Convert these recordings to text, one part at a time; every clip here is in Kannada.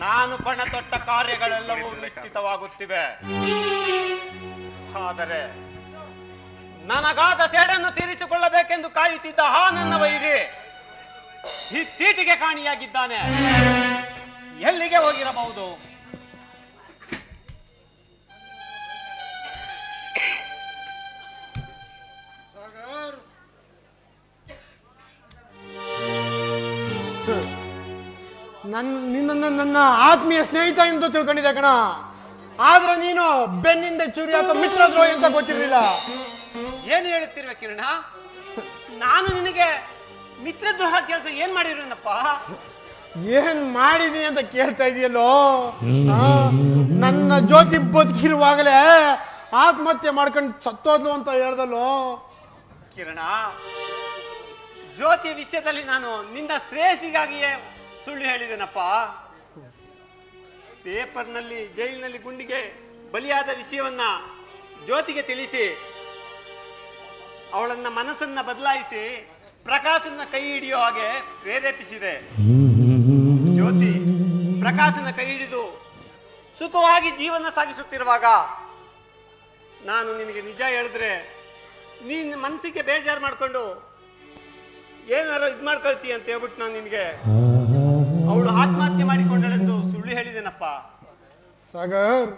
ನಾನು ಪಣ ತೊಟ್ಟ ಕಾರ್ಯಗಳೆಲ್ಲವೂ ನಿಶ್ಚಿತವಾಗುತ್ತಿವೆ. ಆದರೆ ನನಗಾದ ಸೇಡನ್ನು ತೀರಿಸಿಕೊಳ್ಳಬೇಕೆಂದು ಕಾಯುತ್ತಿದ್ದ ಆ ನನ್ನ ವೈರಿ ಇತ್ತೀಚೆಗೆ ಕಾಣಿಯಾಗಿದ್ದಾನೆ. ಎಲ್ಲಿಗೆ ಹೋಗಿರಬಹುದು? ನನ್ನ ನಿನ್ನನ್ನು ನನ್ನ ಆತ್ಮೀಯ ಸ್ನೇಹಿತ ಎಂದು ತಿಳ್ಕೊಂಡಿದ್ದೆ ಕಣ? ಆದ್ರೆ ನೀನು ಬೆನ್ನಿಂದ ಚೂರಿ ಮಿತ್ರ ದ್ರೋಹಿ ಅಂತ ಗೊತ್ತಿರಲಿಲ್ಲ. ಏನು ಹೇಳುತ್ತಿರುವ ಕಿರಣ? ನಾನು ನಿನಗೆ ಮಿತ್ರದ್ರೋಹ ಕೆಲಸ ಏನ್ ಮಾಡಿರೋನಪ್ಪ ಏನ್ ಮಾಡಿದೀನಿ ಅಂತ ಕೇಳ್ತಾ ಇದೆಯಲ್ಲೋ? ನನ್ನ ಜ್ಯೋತಿ ಬದುಕಿರುವಾಗಲೇ ಆತ್ಮಹತ್ಯೆ ಮಾಡ್ಕೊಂಡು ಸತ್ತೋದ್ಲು ಅಂತ ಹೇಳ್ದಲ್ಲೋ? ಕಿರಣ ಜ್ಯೋತಿ ವಿಷಯದಲ್ಲಿ ನಾನು ನಿನ್ನ ಶ್ರೇಯಸ್ಸಿಗಾಗಿಯೇ ಸುಳ್ಳು ಹೇಳಿದೆನಪ್ಪ. ಪೇಪರ್ನಲ್ಲಿ, ಜೈಲಿನಲ್ಲಿ ಗುಂಡಿಗೆ ಬಲಿಯಾದ ವಿಷಯವನ್ನ ಜ್ಯೋತಿಗೆ ತಿಳಿಸಿ, ಅವಳನ್ನ ಮನಸ್ಸನ್ನ ಬದಲಾಯಿಸಿ ಪ್ರಕಾಶನ ಕೈ ಹಿಡಿಯೋ ಹಾಗೆ ಪ್ರೇರೇಪಿಸಿದೆ. ಜ್ಯೋತಿ ಪ್ರಕಾಶನ ಕೈ ಹಿಡಿದು ಸುಖವಾಗಿ ಜೀವನ ಸಾಗಿಸುತ್ತಿರುವಾಗ ನಾನು ನಿನಗೆ ನಿಜ ಹೇಳಿದ್ರೆ ನೀನ್ ಮನಸ್ಸಿಗೆ ಬೇಜಾರು ಮಾಡ್ಕೊಂಡು ಏನಾರು ಇದು ಮಾಡ್ಕೊಳ್ತೀಯ ಅಂತ ಹೇಳ್ಬಿಟ್ಟು ನಾನು ನಿನಗೆ ಅವಳು ಆತ್ಮಹತ್ಯೆ ಮಾಡಿಕೊಂಡಳೆಂದು ಸುಳ್ಳು ಹೇಳಿದೆನಪ್ಪ. ಸಾಗರ್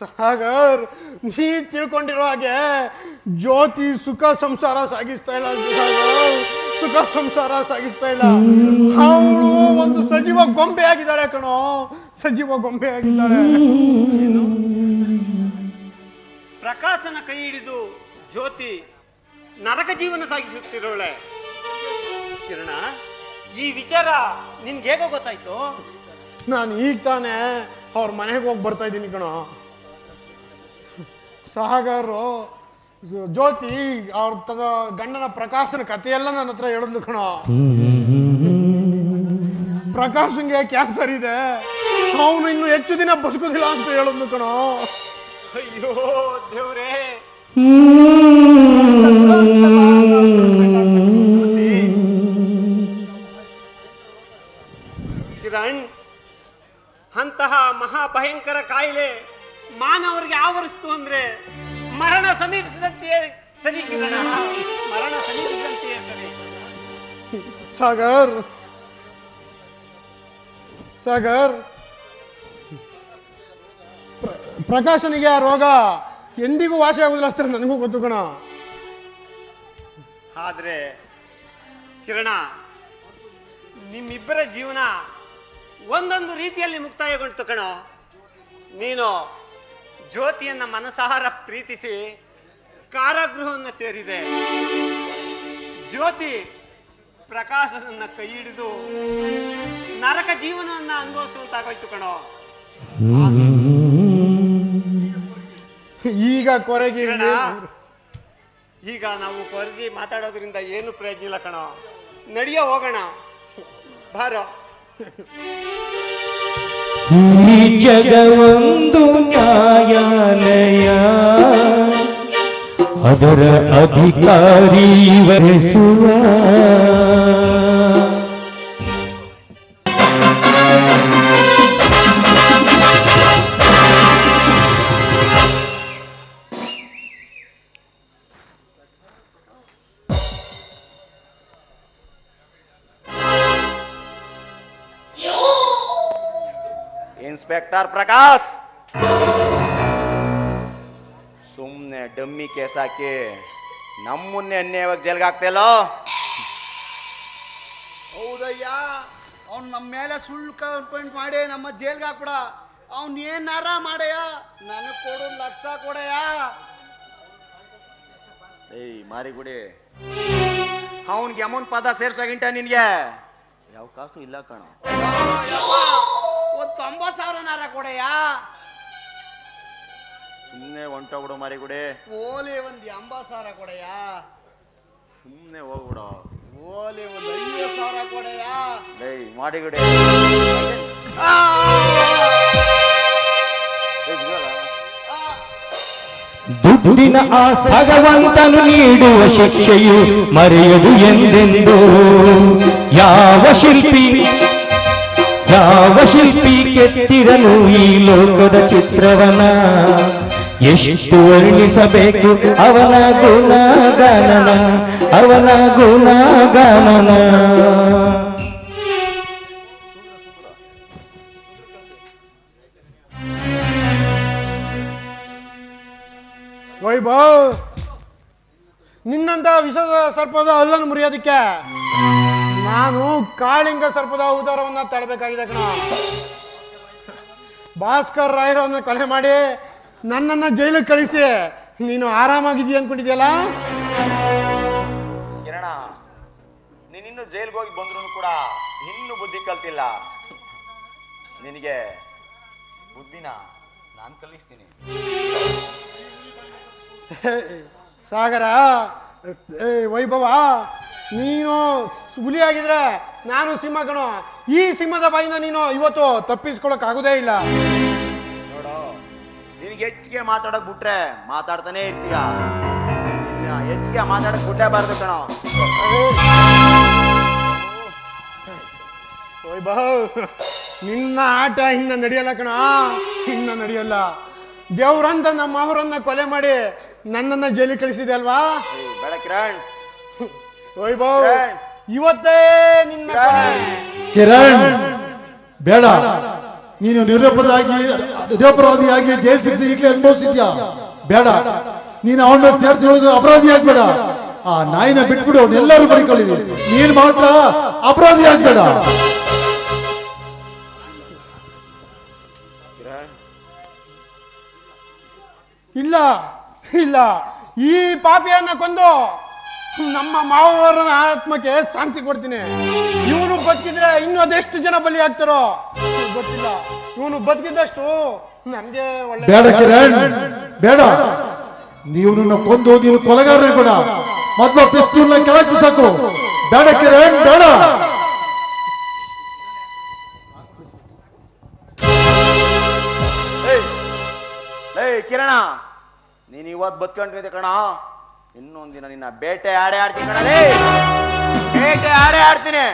ಸಾಗರ್ ನೀ ತಿಳ್ಕೊಂಡಿರೋ ಹಾಗೆ ಜ್ಯೋತಿ ಸುಖ ಸಂಸಾರ ಸಾಗಿಸ್ತಾ ಇಲ್ಲ ಸಾಗರ್. ಸುಖ ಸಂಸಾರ ಸಾಗಿಸ್ತಾ ಇಲ್ಲ. ಅವಳು ಒಂದು ಸಜೀವ ಗೊಂಬೆ ಆಗಿದ್ದಾಳೆ ಕಣೋ. ಸಜೀವ ಗೊಂಬೆ ಆಗಿದ್ದಾಳೆ. ಪ್ರಕಾಶನ ಕೈ ಹಿಡಿದು ಜ್ಯೋತಿ ನರಕ ಜೀವನ ಸಾಗಿಸುತ್ತಿರೋಳೆ ಕಿರಣ ಈ ವಿಚಾರ ನಿನ್ಗೆ ಹೇಗೋ ಗೊತ್ತಾಯ್ತು? ನಾನು ಈಗ ತಾನೇ ಅವ್ರ ಮನೆಗೆ ಹೋಗಿ ಬರ್ತಾ ಇದ್ದೀನಿ ಕಣೋ. ಸಹಗಾರರು ಜ್ಯೋತಿ ಅವ್ರ ತನ್ನ ಗಂಡನ ಪ್ರಕಾಶನ ಕಥೆಯೆಲ್ಲ ನನ್ನ ಹತ್ರ ಹೇಳಿದ್ಲು ಕಣೋ. ಪ್ರಕಾಶನ್ಗೆ ಕ್ಯಾನ್ಸರ್ ಇದೆ ಅವನು ಇನ್ನು ಹೆಚ್ಚು ದಿನ ಬದುಕುದಿಲ್ಲ ಅಂತ ಹೇಳಿದ್ಲು ಕಣೋ. ಅಯ್ಯೋ ದೇವ್ರೇ. ಕಾಯಿಲೆ ಮಾನವರಿಗೆ ಆವರಿಸ್ತು ಅಂದ್ರೆ ಮರಣ ಸಮೀಪಿಸಿದಂತೆಯೇ ಸರಿ ಕಿರಣ ಮರಣ ಸಮೀಪಿಸಿದಂತೆಯೇ ಸರಿ. ಸಾಗರ್. ಸಾಗರ್. ಪ್ರಕಾಶನಿಗೆ ಆ ರೋಗ ಎಂದಿಗೂ ವಾಸಿ ಆಗುದಿಲ್ಲ ಅಂತ ನನಗೂ ಗೊತ್ತು ಕಣ. ಆದ್ರೆ ಕಿರಣ ನಿಮ್ಮಿಬ್ಬರ ಜೀವನ ಒಂದೊಂದು ರೀತಿಯಲ್ಲಿ ಮುಕ್ತಾಯಗೊಂಡು ಕಣೋ. ನೀನು ಜ್ಯೋತಿಯನ್ನ ಮನಸಾರ ಪ್ರೀತಿಸಿ ಕಾರಾಗೃಹವನ್ನು ಸೇರಿದೆ. ಜ್ಯೋತಿ ಪ್ರಕಾಶನನ್ನ ಕೈ ಹಿಡಿದು ನರಕ ಜೀವನವನ್ನ ಅನುಭವಿಸುವಂತಾಗೋಯ್ತು ಕಣೋ. ಈಗ ಕೊರಗಿ ಈಗ ನಾವು ಕೊರಗಿ ಮಾತಾಡೋದ್ರಿಂದ ಏನು ಪ್ರಯೋಜನ ಇಲ್ಲ ಕಣೋ. ನಡಿಯೋ ಹೋಗೋಣ. ಬಾರೋ. ಈ ಜಗವೊಂದು ನ್ಯಾಯಾಲಯ. ಅದರ ಅಧಿಕಾರಿ ವಹಿಸುವ ಇನ್ಸ್ಪೆಕ್ಟರ್ ಪ್ರಕಾಶ್ ಸುಮ್ಮನೆ ಡಮ್ಮಿ ಕೇಸ್ ಹಾಕಿ. ನಮ್ಮನ್ನೇ ಅನ್ಯಾಯವಾಗಿ ಜೈಲ್ಗೆ ಹಾಕ್ತಿಲ್ಲೋ ಹೌದಯ್ಯ ಅವ್ನು ನಮ್ಮ ಮೇಲೆ ಸುಳ್ಳು ಕಂಪ್ಲೇಂಟ್ ಮಾಡಿ ನಮ್ಮ ಜೈಲ್ಗೆ ಹಾಕ್ಬಿಡ. ಅವ್ನು ಏನಾರ ಮಾಡಯ್ಯ ನನಗೆ ಕೊಡು ಲಕ್ಷ ಕೊಡಯ್ಯ ಏಯ್ ಮಾರಿಗುಡಿ ಅವನ್ಗೆ ಅಮೌಂಟ್ ಪದ ಸೇರ್ಸೋಗಿಂಟ ನಿನ್ಗೆ. ಯಾವ ಕಾಸು ಇಲ್ಲ ಕಣ. ಒಂದು ತೊಂಬತ್ತು ಸಾವಿರನಾರ ಕೊಡಯ್ಯ ಸುಮ್ಮನೆ ಹೊಂಟೋಗ್ಬಿಡು ಮಾರಿಗುಡಿ ಓಲೆ ಒಂದು ಎಂಬತ್ ಸಾವಿರ ಕೊಡೆಯ? ಸುಮ್ಮನೆ ಹೋಗ್ಬಿಡು. ಓಲೆ ಒಂದು ಐವತ್ತು ಸಾವಿರ ಕೊಡಯ್ಯ ಏಯ್ ಮಾಡಿಗುಡಿ ದುಡ್ಡಿನ ಆ ಭಗವಂತನು ನೀಡುವ ಶಿಕ್ಷೆಯು ಮರೆಯದು ಎಂದೆಂದು? ಯಾವ ಶಿಲ್ಪಿ ಯಾವ ಶಿಲ್ಪಿ ಕೆತ್ತಿರನು ಈ ಲೋಕದ ಚಿತ್ರವನ? ಎಷ್ಟು ವರ್ಣಿಸಬೇಕು ಅವನ ಗುಣಗಾನನ? ಅವನ ಗುಣಗಾನನ? ವೈಭವ್, ನಿನ್ನಂತ ವಿಷದ ಸರ್ಪದ ಹಲ್ಲನ್ನು ಮುರಿಯೋದಕ್ಕೆ ನಾನು ಕಾಳಿಂಗ ಸರ್ಪದ ಉದಾರವನ್ನ ತಡಬೇಕಾಗಿದೆ ಕಣ. ಭಾಸ್ಕರ್ ರಾಯರನ್ನ ಕೊಲೆ ಮಾಡಿ ನನ್ನನ್ನ ಜೈಲಿಗೆ ಕಳಿಸಿ. ನೀನು ಆರಾಮಾಗಿದ್ದೀಯ ಅನ್ಕೊಂಡಿದ್ಯಲ್ಲ? ಕಿರಣ ನೀನಿನ್ನು ಜೈಲ್ಗೆ ಹೋಗಿ ಬಂದ್ರು ಕೂಡ ಇನ್ನೂ ಬುದ್ಧಿ ಕಲ್ತಿಲ್ಲ. ನಿನಗೆ ಬುದ್ಧಿನ ನಾನು ಕಲಿಸ್ತೀನಿ. ಸಾಗರ ವೈಭವ ನೀನು ಹುಲಿ ಆಗಿದ್ರೆ ನಾನು ಸಿಂಹ ಕಣೋ. ಈ ಸಿಂಹದ ಬಾಯಿಂದ ನೀನು ಇವತ್ತು ತಪ್ಪಿಸ್ಕೊಳಕ್ ಆಗುದೇ ಇಲ್ಲ. ನೋಡು ನಿನ್ಗೆ ಹೆಚ್ಚಿಗೆ ಮಾತಾಡಕ್ ಬಿಟ್ರೆ ಮಾತಾಡ್ತಾನೆ ಇರ್ತೀಯ. ಇನ್ನ ಹೆಚ್ಚಿಗೆ ಮಾತಾಡಕ್ ಬಿಟ್ಟೇಬಾರ್ದು ಕಣೋ. ವೈಭವ್ ನಿನ್ನ ಆಟ ಹಿಂದ ನಡೆಯಲ್ಲ ಕಣ. ಹಿಂದ ನಡೆಯಲ್ಲ. ದೇವ್ರಂತ ನಮ್ಮ ಅವರನ್ನ ಕೊಲೆ ಮಾಡಿ ನನ್ನನ್ನ ಜೈಲಿಗೆ ಕಳಿಸಿದೆ ಅಲ್ವಾ? ಬೇಡ ಕಿರಣ್. ವೈಭವ್. ಇವತ್ತೇ ನಿನ್ನ. ಕಿರಣ್ ಬೇಡ. ನೀನು ನಿರಪರಾಧಿ ನಿರಪರಾಧಿಯಾಗಿ ಜೈಲ್ ಶಿಕ್ಷೆ ಈಗಲೇ ಅನುಭವಿಸಿದ್ಯಾ? ಬೇಡ. ನೀನು ಅವನ ಸೇರಿಸಿ ಅಪರಾಧಿ ಆಗ್ಬೇಡ ಆ ನಾಯಿನ ಬಿಟ್ಬಿಡು ಅವನ್ನೆಲ್ಲರೂ ಬರಿಕೊಳ್ಳಿ ನೀನ್ ಮಾತ್ರ ಅಪರಾಧಿ ಆಗ್ಬೇಡ ಇಲ್ಲ ಇಲ್ಲ. ಈ ಪಾಪಿಯನ್ನ ಕೊಂದು ನಮ್ಮ ಮಾವರ ಆತ್ಮಕ್ಕೆ ಶಾಂತಿ ಕೊಡ್ತೀನಿ. ಇವನು ಬದುಕಿದ್ರೆ ಇನ್ನೂ ಅದೆಷ್ಟು ಜನ ಬಲಿ ಆಗ್ತಾರೋ? ಗೊತ್ತಿಲ್ಲ. ಇವನು ಬದುಕಿದಷ್ಟು ನನ್ಗೆ ಒಳ್ಳೆ ಬೇಡ ಕಿರಣ್. ಬೇಡ. ನೀವು ನನ್ನ ಕೊಂದು ನೀವು ಕೊಲೆಗಾರನೇ ಕೂಡ ಮೊದಲು ಪಿಸ್ತೂಲ್ನ ಕೆಳಕ್ಕೆ ಸಾಕು. ಬೇಡ ಕಿರಣ್ ಬೇಡ. ಕಿರಣ ನೀನ್ ಇವತ್ ಬದುಕೊಂಡಿದ್ದೆ ಕಣ. ಇನ್ನೊಂದಿನ ನಿನ್ನ ಬೇಟೆ ಆಡೇ ಆಡ್ತೀನಿ. ಬೇಟೆ ಆಡೇ ಆಡ್ತೀನಿ